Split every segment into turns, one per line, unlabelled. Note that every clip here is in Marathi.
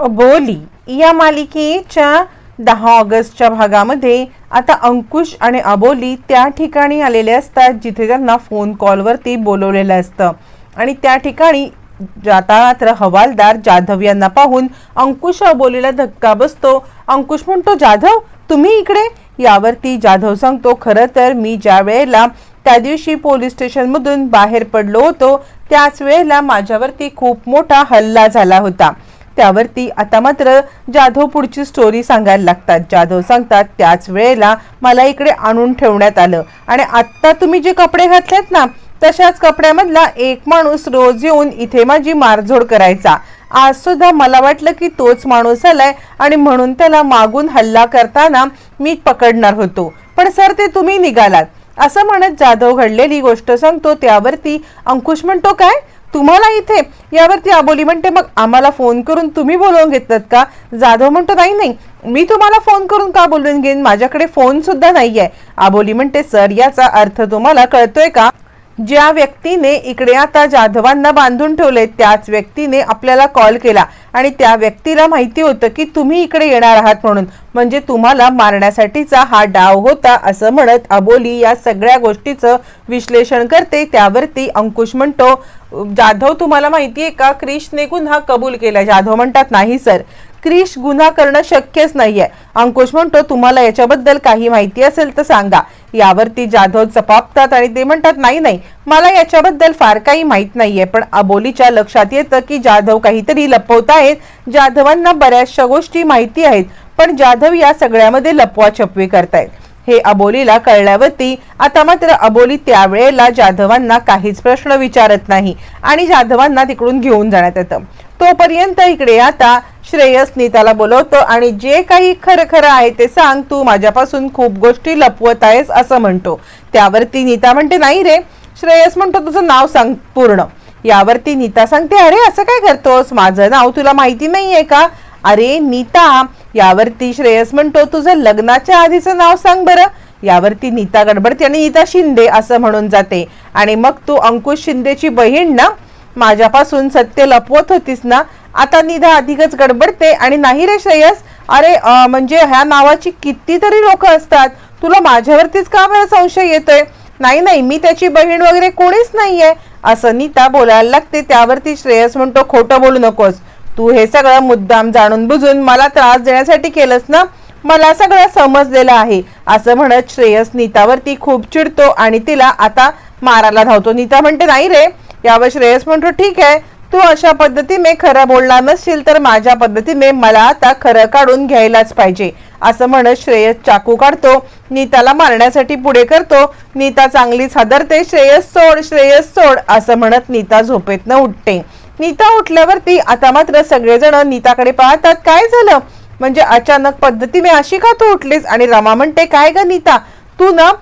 बोली या मालिकेच्या दहा ऑगस्टच्या भागामध्ये आता अंकुश आणि अबोली त्या ठिकाणी आलेले असतात जिथे त्यांना फोन कॉलवरती बोलवलेलं असतं. आणि त्या ठिकाणी जाता मात्र हवालदार जाधव यांना पाहून अंकुश अबोलीला धक्का बसतो. अंकुश म्हणतो जाधव तुम्ही इकडे? यावरती जाधव सांगतो खरं तर मी ज्या वेळेला त्या दिवशी पोलीस स्टेशनमधून बाहेर पडलो होतो त्याच वेळेला माझ्यावरती खूप मोठा हल्ला झाला होता. त्यावरती आता मात्र जाधव पुढची स्टोरी सांगायला लागतात. जाधव सांगतात त्याच वेळेला मला इकडे आणून ठेवण्यात आलं आणि आत्ता तुम्ही जे कपडे घातलेत ना तशाच कपड्यामधला एक माणूस रोज येऊन इथे माझी मारझोड करायचा. आज सुद्धा मला वाटलं की तोच माणूस आलाय आणि म्हणून त्याला मागून हल्ला करताना मी पकडणार होतो. पण सर ते तुम्ही निघालात. असं म्हणत जाधव घडलेली गोष्ट सांगतो. त्यावरती अंकुश म्हणतो काय? तुम्हाला इथे यावरती आबोली म्हणते मग आम्हाला फोन करून तुम्ही बोलवून घेतलात का? जाधव म्हणतो नाही नाही मी तुम्हाला फोन करून का बोलवून घेईन? माझ्याकडे फोन सुद्धा नाहीये. आबोली म्हणते सर याचा अर्थ तुम्हाला कळतोय का? ज्या व्यक्तीने इकडे आता जाधवांना बांधून ठेवले त्याच व्यक्तीने आपल्याला कॉल केला. आणि त्या व्यक्तीला माहिती होतं की तुम्ही इकडे येणार आहात म्हणून. म्हणजे तुम्हाला मारण्यासाठीचा हा डाव होता असं म्हणत अबोली या सगळ्या गोष्टीचं विश्लेषण करते. त्यावरती अंकुश म्हणतो जाधव तुम्हाला माहिती आहे का? क्रिशने गुन्हा कबूल केला. जाधव म्हणतात नाही सर. क्रिश गुन्हा करणं शक्यच नाहीये. अंकुश म्हणतो तुम्हाला याच्याबद्दल काही माहिती असेल तर सांगा. यावरती जाधव चपापतात आणि ते म्हणतात नाही नाही मला याच्याबद्दल फार काही माहीत नाहीये पण अबोलीच्या लक्षात येतं की जाधव काहीतरी लपवत आहेत. जाधवांना बऱ्याचशा गोष्टी माहिती आहेत पण जाधव या सगळ्यामध्ये लपवाछपवी करतायत. हे अबोलीला कळल्यावरती आता मात्र अबोली त्यावेळेला जाधवांना काहीच प्रश्न विचारत नाही आणि जाधवांना तिकडून घेऊन जाण्यात येतं. तोपर्यंत इकडे आता श्रेयस नीताला बोलवतो आणि जे काही खरं खरं आहे ते सांग तू माझ्यापासून खूप गोष्टी लपवत आहेस असं म्हणतो. त्यावरती नीता म्हणते नाही रे श्रेयस म्हणतो तुझं नाव सांग पूर्ण. यावरती नीता सांगते अरे असं काय करतोस? माझं नाव तुला माहिती नाही आहे का? अरे नीता यावरती श्रेयस म्हणतो तुझं लग्नाच्या आधीचं नाव सांग बरं. यावरती नीता गडबडते आणि नीता शिंदे असं म्हणून जाते. आणि मग तू अंकुश शिंदेची बहीण ना माझ्यापासून सत्य लपवत होतीस ना? आता निधा अधिकच गडबडते आणि नाही रे श्रेयस? अरे म्हणजे ह्या नावाची कितीतरी लोक असतात. तुला माझ्यावरतीच का बरं संशय येतोय? नाही नाही मी त्याची बहीण वगैरे कोणीच नाहीये. असं नीता बोलायला लागते. त्यावरती श्रेयस म्हणतो खोटं बोलू नकोस. तू हे सगळं मुद्दाम जाणून बुजून मला त्रास देण्यासाठी केलंस ना? मला सगळं समजलेलं आहे. असं म्हणत श्रेयस नीतावरती खूप चिडतो आणि तिला आता मारायला धावतो. नीता म्हणते नाही रे यावर श्रेयस म्हणतो ठीक आहे तू अशा पद्धतीने खरं बोलणार नसशील तर माझ्या पद्धतीने मला आता खरं काढून घ्यायलाच पाहिजे. असं म्हणत श्रेयस चाकू काढतो. नीताला मारण्यासाठी पुढे करतो. नीता चांगलीच हादरते श्रेयस सोड श्रेयस सोड असं म्हणत नीता झोपेतनं उठते. नीता उठल्यावरती आता मात्र सगळेजण नीताकडे पाहतात काय झालं? म्हणजे अचानक पद्धतीने अशी का तू उठलीस? आणि रमा म्हणते काय ग नीता? तू ना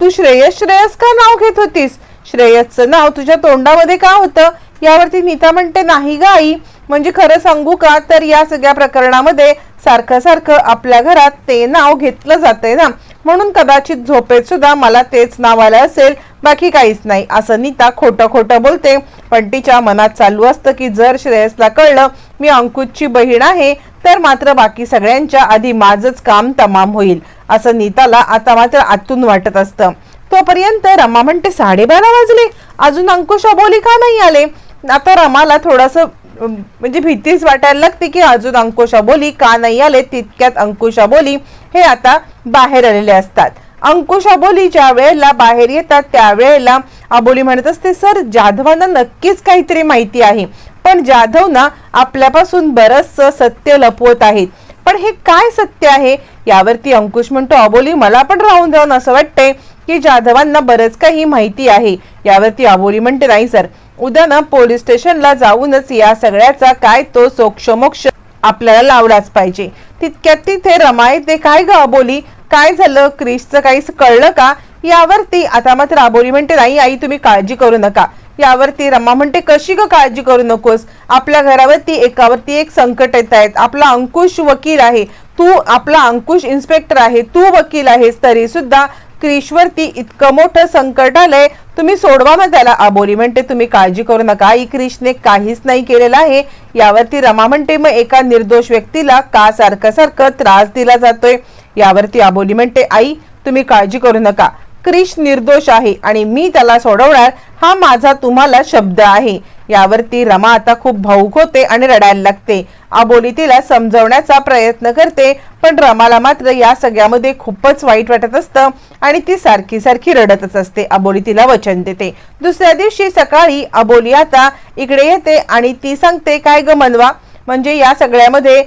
तू श्रेयस श्रेयस का नाव घेत होतीस? श्रेयसचं. नाव तुझ्या तोंडामध्ये का होतं? यावरती नीता म्हणते नाही ग आई. म्हणजे खरं सांगू का? तर या सगळ्या प्रकरणामध्ये सारखं सारखं आपल्या घरात ते नाव घेतलं जातंय ना. म्हणून कदाचित झोपेत सुद्धा मला तेच नाव आलं असेल. बाकी काहीच नाही. असं नीता खोटं खोटं बोलते. पण तिच्या मनात चालू असतं की जर श्रेयसला कळलं मी अंकुशची बहीण आहे तर मात्र बाकी सगळ्यांच्या आधी माझंच काम तमाम होईल. असं नीताला आता मात्र आतून वाटत असतं. तोपर्यंत रमा म्हणते साडेबारा वाजले. अजून अंकुश अबोली का नाही आले. आता रमाला थोडस म्हणजे भीतीच वाटायला लागते की अजून अंकुश अबोली का नाही आले? तितक्यात अंकुश अबोली हे आता बाहेर आलेले असतात. अंकुश अबोली ज्या वेळेला बाहेर येतात त्यावेळेला अबोली म्हणत असते सर जाधवांना नक्कीच काहीतरी माहिती आहे. पण जाधव ना आपल्यापासून बरंचसं सत्य लपवत आहेत. पण हे काय सत्य आहे? यावरती अंकुश म्हणतो अबोली मला पण राहून जाऊन असं वाटतंय की जाधवांना बरंच काही माहिती आहे. यावरती अबोली म्हणते नाही सर उद्या ना पोलीस स्टेशनला जाऊनच या सगळ्याचा काय तो सोक्षमोक्ष आपल्याला लावलाच पाहिजे. तितक्यात तिथे रमा ते काय ग अबोली काय झालं? क्रिसचं काही कळलं का? यावरती आता मात्र अबोली म्हणते नाही आई तुम्ही काळजी करू नका. यावरती रमा म्हणते कशी ग काळजी करू नकोस? आपल्या घरावरती एकावरती एक संकट येत आहेत. आपला अंकुश वकील आहे. तू आपला अंकुश इन्स्पेक्टर आहे. तू वकील आहेस तरी सुद्धा क्रिशवरती इतकं मोठं संकट आलंय तुम्ही सोडवा ना त्याला. अबोली म्हणते तुम्ही काळजी करू नका. आई क्रिशने काहीच नाही केलेलं आहे. यावरती रमा म्हणते मग एका निर्दोष व्यक्तीला का सारखं सारखं त्रास दिला जातोय? यावरती अबोली म्हणते आई तुम्ही काळजी करू नका. क्रिश निर्दोष आहे आणि मी त्याला सोडवणार हा माझा तुम्हाला शब्द आहे. यावरती रमा आता खूप भाऊक होते आणि रडायला लागते. आबोली तिला समजवण्याचा प्रयत्न करते पण रमाला मात्र या सगळ्यामध्ये खूपच वाईट वाटत असतं आणि ती सारखी सारखी रडतच असते. अबोली तिला वचन देते. दुसऱ्या दिवशी सकाळी अबोली आता इकडे येते आणि ती सांगते काय ग मनवा म्हणजे या सगळ्यामध्ये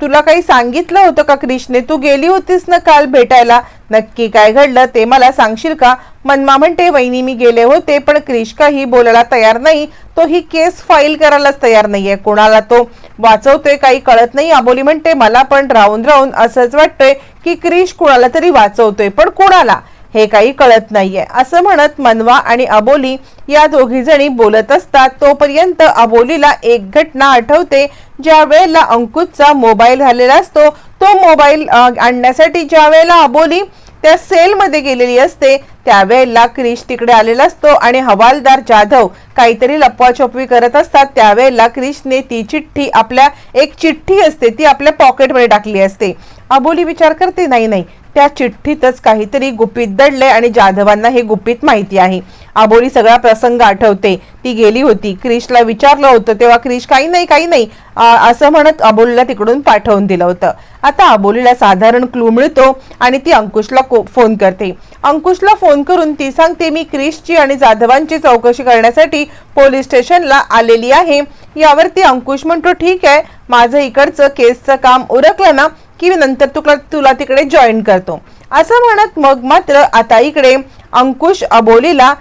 तुला काही सांगितलं होतं का क्रिशने तू गेली होतीस ना काल भेटायला? नक्की काय घडलं ते मला सांगशील का? मनमा म्हणते वहिनी मी गेले होते पण क्रिश काही बोलायला तयार नाही. तो ही केस फाईल करायलाच तयार नाहीये. कोणाला तो वाचवतोय काही कळत नाही. आबोली म्हणते मला पण राहून राहून असंच वाटतंय की क्रिश कुणाला तरी वाचवतोय पण कोणाला? हे काही कळत नाहीये. असं म्हणत मनवा आणि अबोली या दोघी जणी बोलत असतात. तोपर्यंत अबोलीला एक घटना आठवते. ज्या वेळेला अंकुशचा मोबाईल झालेला असतो तो मोबाईल आणण्यासाठी ज्या वेळेला अबोली त्या सेलमध्ये गेलेली असते त्यावेळेला क्रिश तिकडे आलेला असतो आणि हवालदार जाधव काहीतरी लपवाछपवी करत असतात. त्यावेळेला क्रिशने ती चिठ्ठी आपल्या एक चिठ्ठी असते ती आपल्या पॉकेटमध्ये टाकली असते. अबोली विचार करते नाही नाही त्या चिठ्ठीतच काहीतरी गुपित दडले आणि जाधवांना हे गुपित माहिती आहे. आबोली सगळा प्रसंग आठवते. ती गेली होती. क्रिशला विचारलं होतं तेव्हा क्रिश काही नाही काही नाही. असं म्हणत अबोलीला तिकडून पाठवून दिलं होतं. आता अबोलीला साधारण क्लू मिळतो आणि ती अंकुशला को- फोन करते. अंकुशला फोन करून ती सांगते मी क्रिशची आणि जाधवांची चौकशी करण्यासाठी पोलीस स्टेशनला आलेली आहे. यावरती अंकुश म्हणतो ठीक आहे. माझं इकडचं केसचं काम उरकलं ना की मी नंतर तुला तुला तिकडे जॉईन करतो. असं म्हणत मग मात्र आता इकडे अंकुश अबोलीला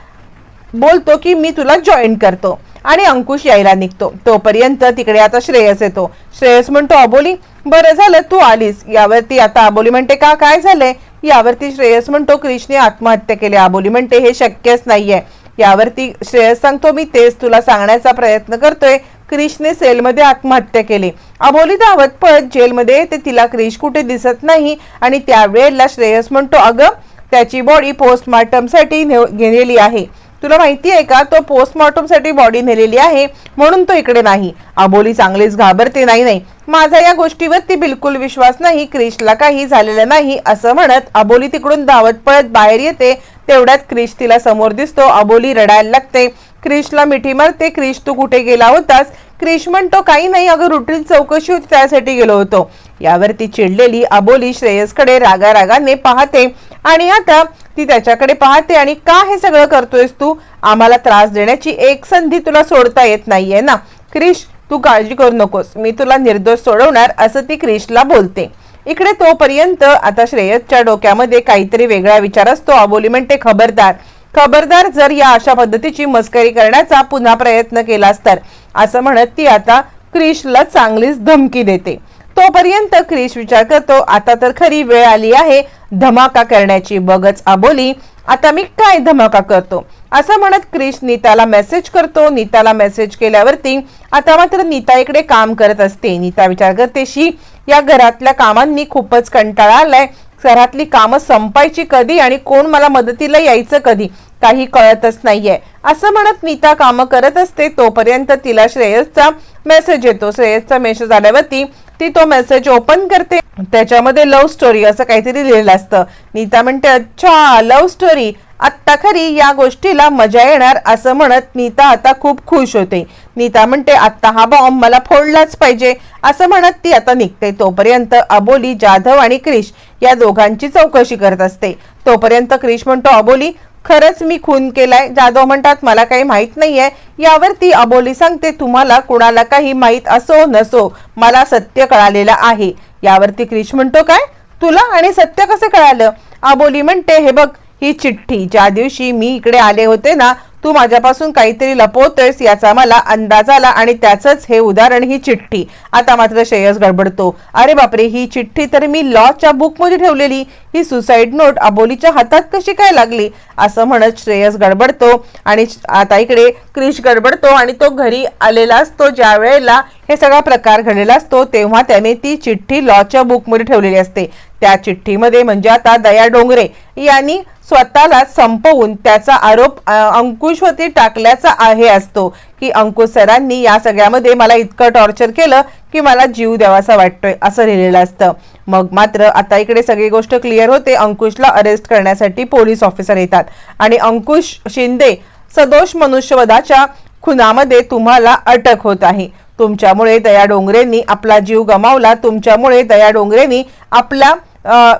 बोलतो की मी तुला जॉईन करतो. आणि अंकुश यायला निघतो. तोपर्यंत तिकडे आता श्रेयस येतो. श्रेयस म्हणतो अबोली बरं झालं तू आलीस. यावरती आता अबोली म्हणते का काय झालंय? यावरती श्रेयस म्हणतो क्रिशने आत्महत्या केली. अबोली म्हणते हे शक्यच नाहीये. यावरती श्रेयस सांगतो मी तेच तुला सांगण्याचा प्रयत्न करतोय. क्रिशने सेलमध्ये आत्महत्या केली. अबोली धावत पळत जेलमध्ये येते. तिला क्रिश कुठे दिसत नाही आणि त्यावेळेला श्रेयस म्हणतो अगं त्याची बॉडी पोस्टमार्टमसाठी नेलेली आहे. तुला माहिती आहे का? तो पोस्टमॉर्टमसाठी बॉडी नेलेली आहे म्हणून तो इकडे नाही. अबोली चांगलीच घाबरते. नाही नाही. माझा या गोष्टीवरती बिलकुल विश्वास नाही. क्रिशला काही झालेलं नाही असं म्हणत अबोली तिकडून धावत पळत बाहेर येते. तेवढ्यात क्रिश तिला समोर दिसतो अबोली रडायला लागते. क्रिशला मिठी मारते क्रिश तू कुठे गेला होतास? क्रिश म्हणतो काही नाही अगं रुटीन चौकशी होती त्यासाठी गेलो होतो. यावर ती चिडलेली अबोली श्रेयसकडे रागा रागाने पाहते. आणि आता ती त्याच्याकडे पाहते आणि का हे सगळं करतोयस तू? आम्हाला त्रास देण्याची एक संधी तुला सोडता येत नाहीये ना? क्रिश तू काळजी करू नकोस. मी तुला निर्दोष सोडवणार असं ती क्रिशला बोलते. इकडे तोपर्यंत आता श्रेयसच्या डोक्यामध्ये काहीतरी वेगळा विचार असतो. अबोली म्हणते खबरदार खबरदार जर या अशा पद्धतीची मस्करी करण्याचा पुन्हा प्रयत्न केलास तर असं म्हणत ती आता क्रिशला चांगलीच धमकी देते. तोपर्यंत क्रिश विचार करतो आता तर खरी वेळ आली आहे धमाका करण्याची. बघच आबोली आता मी काय धमाका करतो? असं म्हणत क्रिश नीताला मेसेज करतो. नीताला मेसेज केल्यावरती आता मात्र नीता इकडे काम करत असते. नीता विचार करते शी या घरातल्या कामांनी खूपच कंटाळा आलाय. घरातली कामं संपायची कधी आणि कोण मला मदतीला यायचं कधी? काही कळतच नाहीये. असं म्हणत नीता कामं करत असते. तोपर्यंत तिला श्रेयसचा मेसेज येतो. श्रेयसचा मेसेज आल्यावरती ती तो मेसेज ओपन करते. त्याच्यामध्ये लव्ह स्टोरी असं काहीतरी लिहिलेलं असतं. नीता म्हणते अच्छा लव्ह स्टोरी आत्ता खरी या गोष्टीला मजा येणार असं म्हणत नीता आता खूप खुश होते. नीता म्हणते आत्ता हा बॉम्ब मला फोडलाच पाहिजे. असं म्हणत ती आता निघते. तोपर्यंत अबोली जाधव आणि क्रिश या दोघांची चौकशी करत असते. तोपर्यंत क्रिश म्हणतो अबोली खरंच मी खून केलाय. जाधव म्हणतात मला काही माहीत नाहीये. यावरती अबोली सांगते तुम्हाला कुणाला काही माहीत असो नसो. मला सत्य कळालेलं आहे. यावरती क्रिश म्हणतो काय? तुला आणि सत्य कसं कळालं? अबोली म्हणते हे बघ ही चिठ्ठी. ज्या दिवशी मी इकडे आले होते ना तू माझ्यापासून काहीतरी लपवतोयस याचा मला अंदाज आला आणि त्याचंच हे उदाहरण ही चिठ्ठी. आता मात्र श्रेयस गडबडतो. अरे बापरे ही चिठ्ठी तर मी लॉच्या बुकमध्ये ठेवलेली. ही सुसाईड नोट अबोलीच्या हातात कशी काय लागली? असं म्हणत श्रेयस गडबडतो आणि आता इकडे क्रिश गडबडतो आणि तो घरी आलेला असतो. ज्या वेळेला हे सगळा प्रकार घडलेला असतो तेव्हा त्याने ती चिठ्ठी लॉच्या बुकमध्ये ठेवलेली असते. त्या चिठ्ठीमध्ये म्हणजे आता दया डोंगरे यांनी स्वतःला संपवून त्याचा आरोप अंकुशवरती टाकल्याचा आहे असतो की अंकुश सरांनी या सगळ्यामध्ये मला इतकं टॉर्चर केलं की मला जीव द्यावासा वाटतोय असं लिहिलेलं असतं. मग मात्र आता इकडे सगळी गोष्ट क्लिअर होते. अंकुशला अरेस्ट करण्यासाठी पोलीस ऑफिसर येतात. आणि अंकुश शिंदे सदोष मनुष्यवधाच्या खुनामध्ये तुम्हाला अटक होत आहे. तुमच्यामुळे दया डोंगरेंनी आपला जीव गमावला. तुमच्यामुळे दया डोंगरेंनी आपला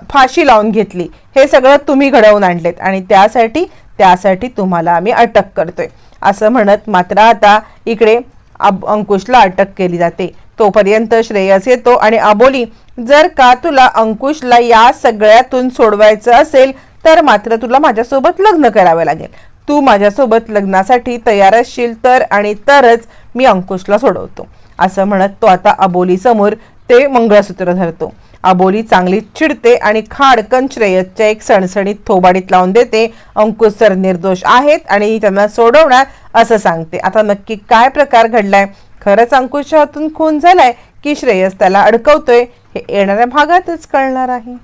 फाशी लावून घेतली. हे सगळं तुम्ही घडवून आणलेत आणि त्यासाठी त्यासाठी तुम्हाला आम्ही अटक करतोय. असं म्हणत मात्र आता इकडे अब अंकुशला अटक केली जाते. तोपर्यंत श्रेयस येतो आणि अबोली जर का तुला अंकुशला या सगळ्यातून सोडवायचं असेल तर मात्र तुला माझ्यासोबत लग्न करावं लागेल. तू माझ्यासोबत लग्नासाठी तयार असशील तर आणि तरच मी अंकुशला सोडवतो. असं म्हणत तो आता अबोलीसमोर ते मंगळसूत्र धरतो. अबोली चांगली चिडते आणि खाडकन श्रेयसच्या एक सणसणीत थोबाडीत लावून देते. अंकुश सर निर्दोष आहेत आणि त्यांना सोडवणार असं सांगते. आता नक्की काय प्रकार घडलाय? खरंच अंकुशच्या हातून खून झालाय की श्रेयस त्याला अडकवतोय हे येणाऱ्या भागातच कळणार आहे.